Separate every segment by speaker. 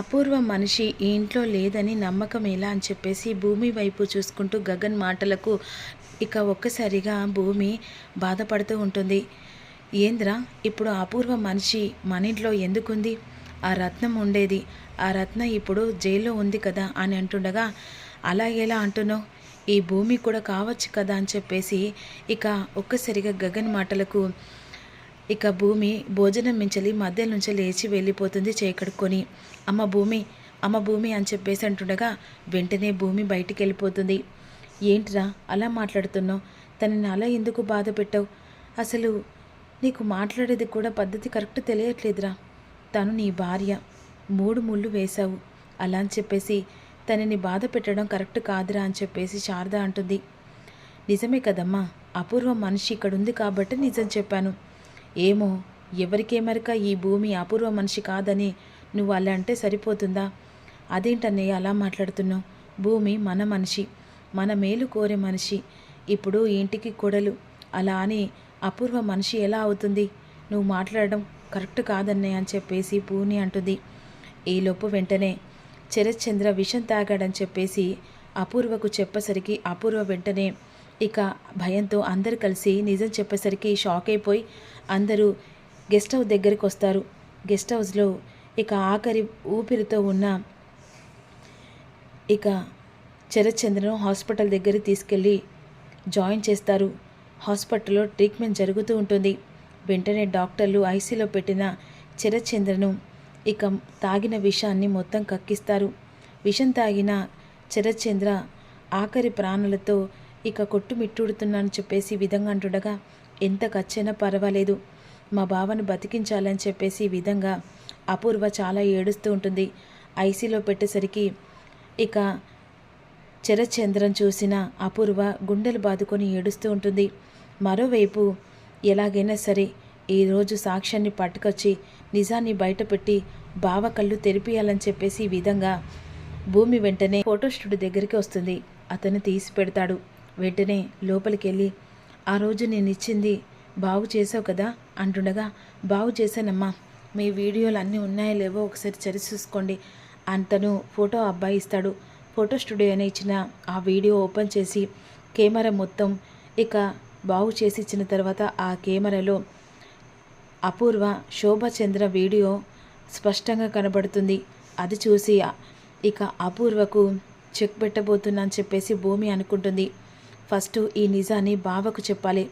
Speaker 1: అపూర్వ మనిషి ఈ ఇంట్లో లేదని నమ్మకం ఎలా అని చెప్పేసి భూమి వైపు చూసుకుంటూ గగన్ మాటలకు ఇక ఒక్కసారిగా భూమి బాధపడుతూ ఉంటుంది. ఏంద్రా ఇప్పుడు అపూర్వ మనిషి మన ఇంట్లో ఎందుకుంది? ఆ రత్నం ఉండేది. ఆ రత్నం ఇప్పుడు జైల్లో ఉంది కదా అని అంటుండగా అలా ఎలా అంటున్నావు? ఈ భూమి కూడా కావచ్చు కదా అని చెప్పేసి ఇక ఒక్కసారిగా గగన్ మాటలకు ఇక భూమి భోజనం మించలి మధ్య నుంచి లేచి వెళ్ళిపోతుంది చేకడుక్కొని. అమ్మ భూమి అమ్మ భూమి అని చెప్పేసి అంటుండగా వెంటనే భూమి బయటికి వెళ్ళిపోతుంది. ఏంట్రా అలా మాట్లాడుతున్నావు? తనని అలా ఎందుకు బాధ పెట్టావు? అసలు నీకు మాట్లాడేది కూడా పద్ధతి కరెక్ట్ తెలియట్లేదురా. తను నీ భార్య మూడు ముళ్ళు వేశావు. అలా అని చెప్పేసి తనని బాధ పెట్టడం కరెక్ట్ కాదురా అని చెప్పేసి శారద అంటుంది. నిజమే కదమ్మా అపూర్వ మనిషి ఇక్కడ ఉంది కాబట్టి నిజం చెప్పాను. ఏమో ఎవరికేమరక ఈ భూమి అపూర్వ మనిషి కాదని నువ్వు అలా అంటే సరిపోతుందా? అదేంటన్నయ్య అలా మాట్లాడుతున్నావు? భూమి మన మనిషి మన మేలు కోరే మనిషి. ఇప్పుడు ఇంటికి కొడలు. అలా అని అపూర్వ మనిషి ఎలా అవుతుంది? నువ్వు మాట్లాడడం కరెక్ట్ కాదన్నయ్య అని చెప్పేసి పూని అంటుంది. ఈలోపు వెంటనే చరశ్చంద్ర విషం తాగాడని చెప్పేసి అపూర్వకు చెప్పసరికి అపూర్వ వెంటనే ఇక భయంతో అందరు కలిసి నిజం చెప్పేసరికి షాక్ అయిపోయి అందరూ గెస్ట్ హౌస్ దగ్గరికి వస్తారు. గెస్ట్ హౌస్లో ఇక ఆఖరి ఊపిరితో ఉన్న ఇక చరచంద్రను హాస్పిటల్ దగ్గర తీసుకెళ్ళి జాయిన్ చేస్తారు. హాస్పిటల్లో ట్రీట్మెంట్ జరుగుతూ ఉంటుంది. వెంటనే డాక్టర్లు ఐసీలో పెట్టిన చరచంద్రను ఇక తాగిన విషాన్ని మొత్తం కక్కిస్తారు. విషం తాగిన చరచంద్ర ఆఖరి ప్రాణులతో ఇక కొట్టుమిట్టుడుతున్నాను చెప్పేసి విధంగా అంటుండగా ఎంత ఖర్చైనా పర్వాలేదు. మా బావను బతికించాలని చెప్పేసి విధంగా అపూర్వ చాలా ఏడుస్తూ ఉంటుంది. ఐసీలో పెట్టేసరికి ఇక చరచంద్రం చూసిన అపూర్వ గుండెలు బాదుకొని ఏడుస్తూ ఉంటుంది. మరోవైపు ఎలాగైనా సరే ఈరోజు సాక్ష్యాన్ని పట్టుకొచ్చి నిజాన్ని బయటపెట్టి బావ కళ్ళు తెరిపియాలని చెప్పేసి ఈ విధంగా భూమి వెంటనే ఫోటో స్టూడియో దగ్గరికి వస్తుంది. అతను తీసి పెడతాడు వెంటనే లోపలికెళ్ళి ఆ రోజు నేను ఇచ్చింది బాగు చేసావు కదా? అంటుండగా బాగు చేశానమ్మా. మీ వీడియోలు అన్నీ ఉన్నాయో లేవో ఒకసారి చరి చూసుకోండి అతను ఫోటో అబ్బాయి ఇస్తాడు. ఫోటో స్టూడియో అని ఇచ్చిన ఆ వీడియో ఓపెన్ చేసి కెమెరా మొత్తం ఇక బాగు చేసి ఇచ్చిన తర్వాత ఆ కెమెరాలో అపూర్వ శోభచంద్ర వీడియో స్పష్టంగా కనబడుతుంది. అది చూసి ఇక అపూర్వకు చెక్ పెట్టబోతున్నా అని చెప్పేసి భూమి అనుకుంటుంది. ఫస్ట్ ఈ నిజాన్ని బావకు చెప్పాలి.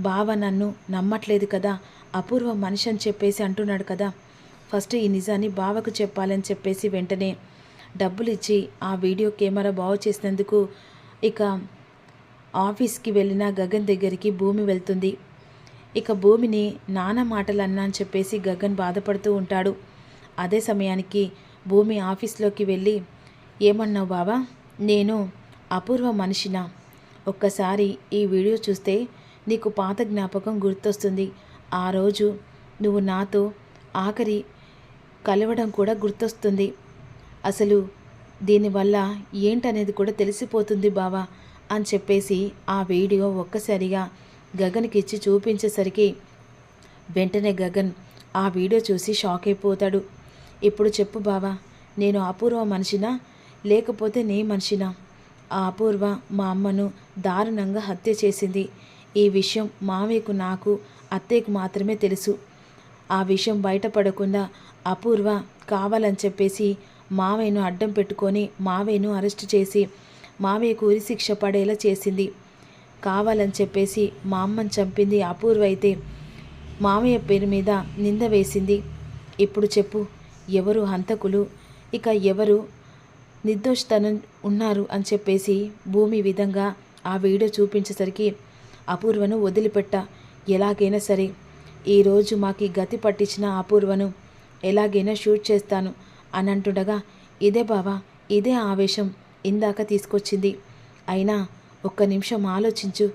Speaker 1: బావ నన్ను నమ్మట్లేదు కదా అపూర్వ మనిషి అని చెప్పేసి అంటున్నాడు కదా. ఫస్ట్ ఈ నిజాన్ని బావకు చెప్పాలని చెప్పేసి వెంటనే డబ్బులు ఇచ్చి ఆ వీడియో కెమెరా బాగు చేసినందుకు ఇక ఆఫీస్కి వెళ్ళిన గగన్ దగ్గరికి భూమి వెళ్తుంది. ఇక భూమిని నాన్న మాటలు అన్నా అని చెప్పేసి గగన్ బాధపడుతూ ఉంటాడు. అదే సమయానికి భూమి ఆఫీస్లోకి వెళ్ళి ఏమన్నావు బావా? నేను అపూర్వ మనిషినా? ఒక్కసారి ఈ వీడియో చూస్తే నీకు పాత జ్ఞాపకం గుర్తొస్తుంది. ఆ రోజు నువ్వు నాతో ఆఖరి కలవడం కూడా గుర్తొస్తుంది. అసలు దీనివల్ల ఏంటనేది కూడా తెలిసిపోతుంది బావా అని చెప్పేసి ఆ వీడియో ఒక్కసారిగా గగన్కి ఇచ్చి చూపించేసరికి వెంటనే గగన్ ఆ వీడియో చూసి షాక్ అయిపోతాడు. ఇప్పుడు చెప్పు బావా నేను అపూర్వ మనిషినా లేకపోతే నీ మనిషినా? అపూర్వ మా అమ్మను దారుణంగా హత్య చేసింది. ఈ విషయం మామయ్యకు నాకు అత్తయ్యకు మాత్రమే తెలుసు. ఆ విషయం బయటపడకుండా అపూర్వ కావాలని చెప్పేసి మావయ్యను అడ్డం పెట్టుకొని మావయ్యను అరెస్ట్ చేసి మావయ్యకు ఉరి శిక్ష పడేలా చేసింది. కావాలని చెప్పేసి మా అమ్మని చంపింది అపూర్వ అయితే మామయ్య పేరు మీద నింద వేసింది. ఇప్పుడు చెప్పు ఎవరు హంతకులు? ఇక ఎవరు నిర్దోషతనం ఉన్నారు అని చెప్పేసి భూమి విధంగా ఆ వీడియో చూపించేసరికి అపూర్వను వదిలిపెట్ట. ఎలాగైనా సరే ఈరోజు మాకు గతి పట్టించిన అపూర్వను ఎలాగైనా షూట్ చేస్తాను అని అంటుండగా ఇదే బావా ఇదే ఆవేశం ఇందాక తీసుకొచ్చింది. అయినా ఒక్క నిమిషం ఆలోచించు.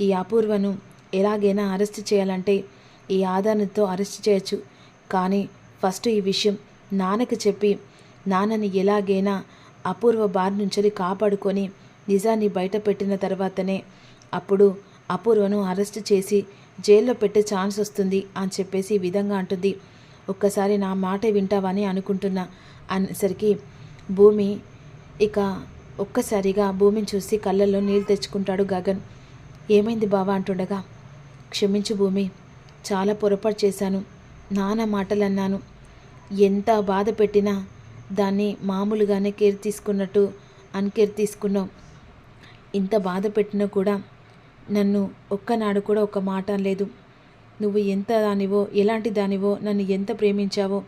Speaker 1: ఈ అపూర్వను ఎలాగైనా అరెస్ట్ చేయాలంటే ఈ ఆధారంతో అరెస్ట్ చేయొచ్చు. కానీ ఫస్ట్ ఈ విషయం నాన్నకి చెప్పి నాన్నని ఎలాగైనా అపూర్వ బారి నుంచి కాపాడుకొని నిజాన్ని బయటపెట్టిన తర్వాతనే అప్పుడు అపూర్వను అరెస్ట్ చేసి జైల్లో పెట్టే ఛాన్స్ వస్తుంది అని చెప్పేసి ఈ విధంగా అంటుంది. ఒక్కసారి నా మాట వింటావని అనుకుంటున్నా అనేసరికి భూమి ఇక ఒక్కసారిగా భూమిని చూసి కళ్ళల్లో నీళ్ళు తెచ్చుకుంటాడు గగన్. ఏమైంది బావా అంటుండగా క్షమించు భూమి చాలా పొరపాటు చేశాను నాన్న మాటలు అన్నాను ఎంత బాధ పెట్టినా దాన్ని మామూలుగానే కేర్ తీసుకున్నట్టు అన్కేర్ తీసుకున్నాం ఇంత బాధ పెట్టినా కూడా నన్ను ఒక్కనాడు కూడా ఒక మాట లేదు నువ్వు ఎంత దానివో ఎలాంటి దానివో నన్ను ఎంత ప్రేమించావో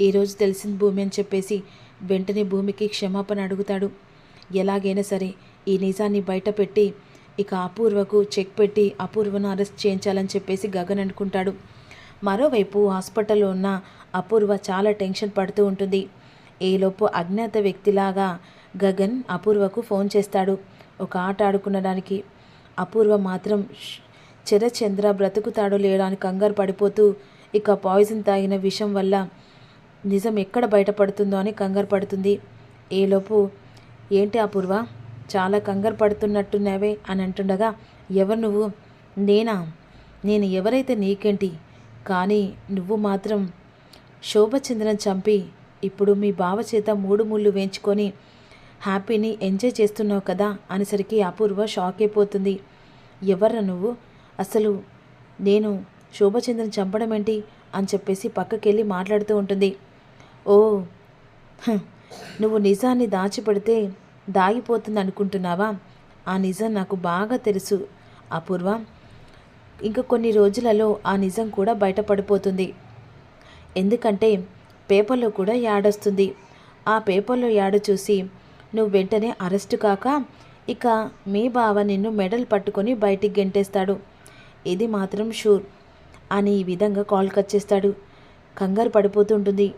Speaker 1: ఈరోజు తెలిసింది భూమి అని చెప్పేసి వెంటనే భూమికి క్షమాపణ అడుగుతాడు. ఎలాగైనా సరే ఈ నిజాన్ని బయటపెట్టి ఇక అపూర్వకు చెక్ పెట్టి అపూర్వను అరెస్ట్ చేయించాలని చెప్పేసి గగన్ అనుకుంటాడు. మరోవైపు హాస్పిటల్లో ఉన్న అపూర్వ చాలా టెన్షన్ పడుతూ ఉంటుంది. ఈలోపు అజ్ఞాత వ్యక్తిలాగా గగన్ అపూర్వకు ఫోన్ చేస్తాడు. ఒక ఆట ఆడుకునడానికి. అపూర్వ మాత్రం చిరచంద్ర బ్రతుకుతాడో లేడో అని కంగారు పడిపోతూ ఇక పాయిజన్ తాగిన విషం వల్ల నిజం ఎక్కడ బయటపడుతుందో అని కంగారు పడుతుంది. ఏలోపు ఏంటి అపూర్వ? చాలా కంగారు పడుతున్నట్టున్నావే అని అంటుండగా ఎవరు నువ్వు? నేనా? నేను ఎవరైతే నీకేంటి? కానీ నువ్వు మాత్రం శోభచంద్రన్ చంపి ఇప్పుడు మీ బావ చేత మూడు ముళ్ళు వేయించుకొని హ్యాపీని ఎంజాయ్ చేస్తున్నావు కదా అనేసరికి అపూర్వ షాక్ అయిపోతుంది. ఎవర్రా నువ్వు? అసలు నేను శోభచంద్రని చంపడం ఏంటి? అని చెప్పేసి పక్కకెళ్ళి మాట్లాడుతూ ఉంటుంది. ఓ నువ్వు నిజాన్ని దాచిపెడితే దాగిపోతుంది అనుకుంటున్నావా ఆ నిజం నాకు బాగా తెలుసు అపూర్వ. ఇంకా కొన్ని రోజులలో ఆ నిజం కూడా బయటపడిపోతుంది. ఎందుకంటే పేపర్లో కూడా యాడ్ వస్తుంది ఆ పేపర్లో యాడ్ చూసి నువ్వు వెంటనే అరెస్ట్ కాక ఇక మీ బావ నిన్ను మెడల్ పట్టుకొని బయటికి గెంటేస్తాడు. ఇది మాత్రం షూర్ అని ఈ విధంగా కాల్ కట్ చేస్తాడు. కంగారు పడిపోతుంటుంది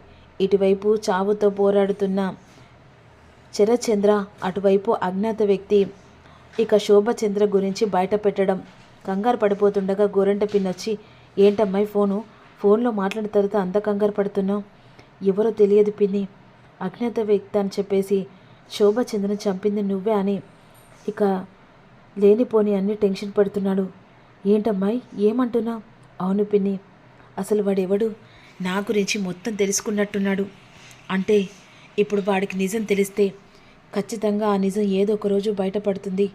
Speaker 1: ఇటువైపు చావుతో పోరాడుతున్న చరచంద్ర అటువైపు అజ్ఞాత వ్యక్తి. ఇక శోభచంద్ర గురించి బయట పెట్టడం. కంగారు పడిపోతుండగా గోరంట పిన్నొచ్చి ఏంటమ్మాయి ఫోను? ఫోన్లో మాట్లాడిన తర్వాత అంత కంగారు పడుతున్నావు? ఎవరో తెలియదు పిన్ని. అజ్ఞాత వ్యక్తి అని చెప్పేసి శోభచంద్రని చంపింది నువ్వే అని. ఇక లేనిపోని అన్ని టెన్షన్ పడుతున్నాడు. ఏంటమ్మాయి? ఏమంటున్నావు అవును పిన్ని. అసలు వాడెవడు? నా గురించి మొత్తం తెలుసుకున్నట్టున్నాడు. అంటే ఇప్పుడు వాడికి నిజం తెలిస్తే ఖచ్చితంగా ఆ నిజం ఏదో ఒక రోజు బయటపడుతుంది.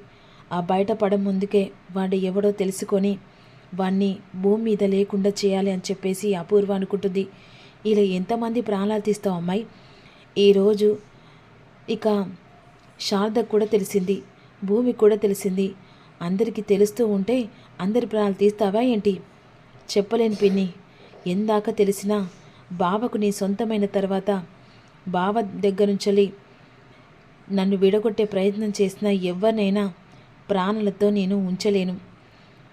Speaker 1: ఆ బయటపడం ముందుకే వాడు ఎవడో తెలుసుకొని వాణ్ణి భూమి మీద లేకుండా చేయాలి అని చెప్పేసి అపూర్వ అనుకుంటుంది. ఇలా ఎంతమంది ప్రాణాలు తీస్తావు అమ్మాయి? ఈరోజు ఇక శారదకు కూడా తెలిసింది భూమికి కూడా తెలిసింది. అందరికీ తెలుస్తూ ఉంటే అందరి ప్రాణాలు తీస్తావా ఏంటి? చెప్పలేని పిన్ని. ఎందాక తెలిసినా బావకు నీ సొంతమైన తర్వాత బావ దగ్గర నుంచి నన్ను విడగొట్టే ప్రయత్నం చేసిన ఎవరినైనా ప్రాణాలతో నేను ఉంచలేను.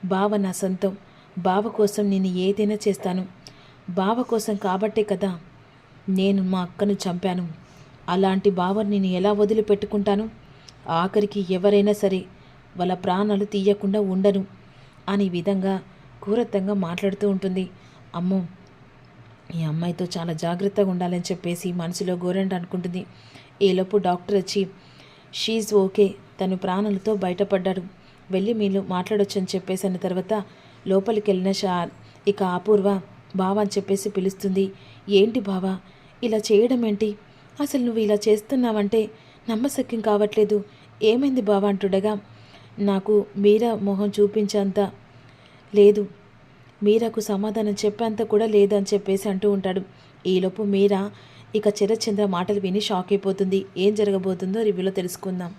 Speaker 1: బావ నా సొంతం. బావ కోసం నేను ఏదైనా చేస్తాను. బావ కోసం కాబట్టే కదా నేను మా అక్కను చంపాను. అలాంటి బావని నేను ఎలా వదిలిపెట్టుకుంటాను? ఆఖరికి ఎవరైనా సరే వాళ్ళ ప్రాణాలు తీయకుండా ఉండను అని విధంగా క్రూరత్వంగా మాట్లాడుతూ ఉంటుంది. అమ్మో ఈ అమ్మాయితో చాలా జాగ్రత్తగా ఉండాలని చెప్పేసి మనసులో గోరెంట అనుకుంటుంది. ఈలోపు డాక్టర్ వచ్చి షీజ్ ఓకే తను ప్రాణాలతో బయటపడ్డాడు. వెళ్ళి మీరు మాట్లాడొచ్చు అని చెప్పేసి అన్న తర్వాత లోపలికి వెళ్ళిన షా ఇక అపూర్వ బావ అని చెప్పేసి పిలుస్తుంది. ఏంటి బావా? ఇలా చేయడం ఏంటి? అసలు నువ్వు ఇలా చేస్తున్నావంటే నమ్మశక్యం కావట్లేదు. ఏమైంది బావా అంటుండగా నాకు మీరా మొహం చూపించేంత లేదు. మీరాకు సమాధానం చెప్పేంత కూడా లేదు అని చెప్పేసి అంటూ ఉంటాడు. ఈలోపు మీరా ఇక చిరచంద్ర మాటలు విని షాక్ అయిపోతుంది. ఏం జరగబోతుందో రివ్యూలో తెలుసుకుందాం.